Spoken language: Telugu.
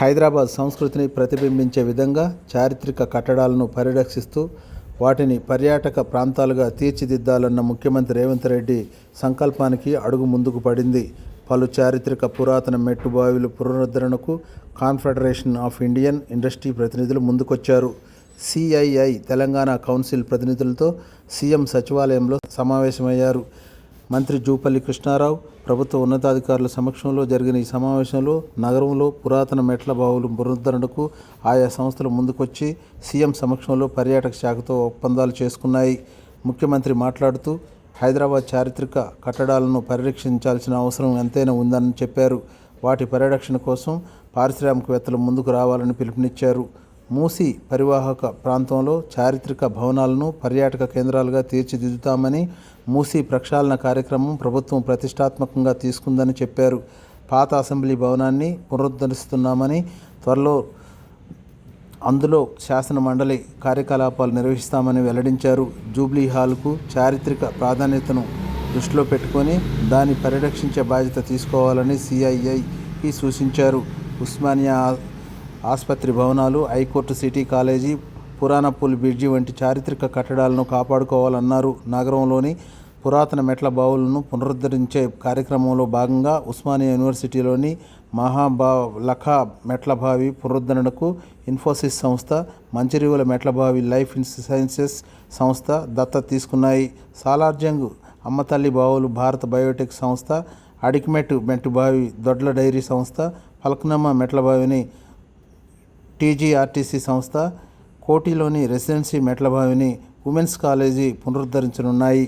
హైదరాబాద్ సంస్కృతిని ప్రతిబింబించే విధంగా చారిత్రక కట్టడాలను పరిరక్షిస్తూ వాటిని పర్యాటక ప్రాంతాలుగా తీర్చిదిద్దాలన్న ముఖ్యమంత్రి రేవంత్ రెడ్డి సంకల్పానికి అడుగు ముందుకు పడింది. పలు చారిత్రక పురాతన మెట్టుబావిల పునరుద్ధరణకు కాన్ఫెడరేషన్ ఆఫ్ ఇండియన్ ఇండస్ట్రీ ప్రతినిధులు ముందుకొచ్చారు. సిఐఐ తెలంగాణ కౌన్సిల్ ప్రతినిధులతో సీఎం సచివాలయంలో సమావేశమయ్యారు. మంత్రి జూపల్లి కృష్ణారావు ప్రభుత్వ ఉన్నతాధికారుల సమక్షంలో జరిగిన ఈ సమావేశంలో నగరంలో పురాతన మెట్ల బావులు పునరుద్ధరణకు ఆయా సంస్థలు ముందుకొచ్చి సీఎం సమక్షంలో పర్యాటక శాఖతో ఒప్పందాలు చేసుకున్నాయి. ముఖ్యమంత్రి మాట్లాడుతూ హైదరాబాద్ చారిత్రక కట్టడాలను పరిరక్షించాల్సిన అవసరం ఎంతైనా ఉందని చెప్పారు. వాటి పరిరక్షణ కోసం పారిశ్రామికవేత్తలు ముందుకు రావాలని పిలుపునిచ్చారు. మూసి పరివాహక ప్రాంతంలో చారిత్రక భవనాలను పర్యాటక కేంద్రాలుగా తీర్చిదిద్దుతామని మూసి ప్రక్షాళన కార్యక్రమం ప్రభుత్వం ప్రతిష్టాత్మకంగా తీసుకుందని చెప్పారు. పాత అసెంబ్లీ భవనాన్ని పునరుద్ధరిస్తున్నామని త్వరలో అందులో శాసన మండలి కార్యకలాపాలు నిర్వహిస్తామని వెల్లడించారు. జూబ్లీ హాల్కు చారిత్రక ప్రాధాన్యతను దృష్టిలో పెట్టుకొని దాన్ని పరిరక్షించే బాధ్యత తీసుకోవాలని సిఐఐకి సూచించారు. ఉస్మానియా ఆసుపత్రి భవనాలు high court city college Puranapul bridge వంటి చారిత్రక కట్టడాలను కాపాడుకోవాలన్నారు. నగరంలోని పురాతన మెట్ల బావులను పునరుద్ధరించే కార్యక్రమంలో భాగంగా ఉస్మానియా యూనివర్సిటీలోని మహాబా లఖా మెట్లబావి పునరుద్ధరణకు ఇన్ఫోసిస్ సంస్థ మంచిరివుల మెట్లబావి లైఫ్ సైన్సెస్ సంస్థ దత్తత తీసుకున్నాయి. సాలార్జంగ్ అమ్మతల్లి బావులు భారత బయోటెక్ సంస్థ అడిక్మెట్ మెట్టుబావి దొడ్ల డైరీ సంస్థ ఫల్క్నమ్మ మెట్లబావిని టీజీఆర్టీసీ సంస్థ కోటిలోని రెసిడెన్సీ మెట్లభావిని ఉమెన్స్ కాలేజీ పునరుద్ధరించనున్నాయి.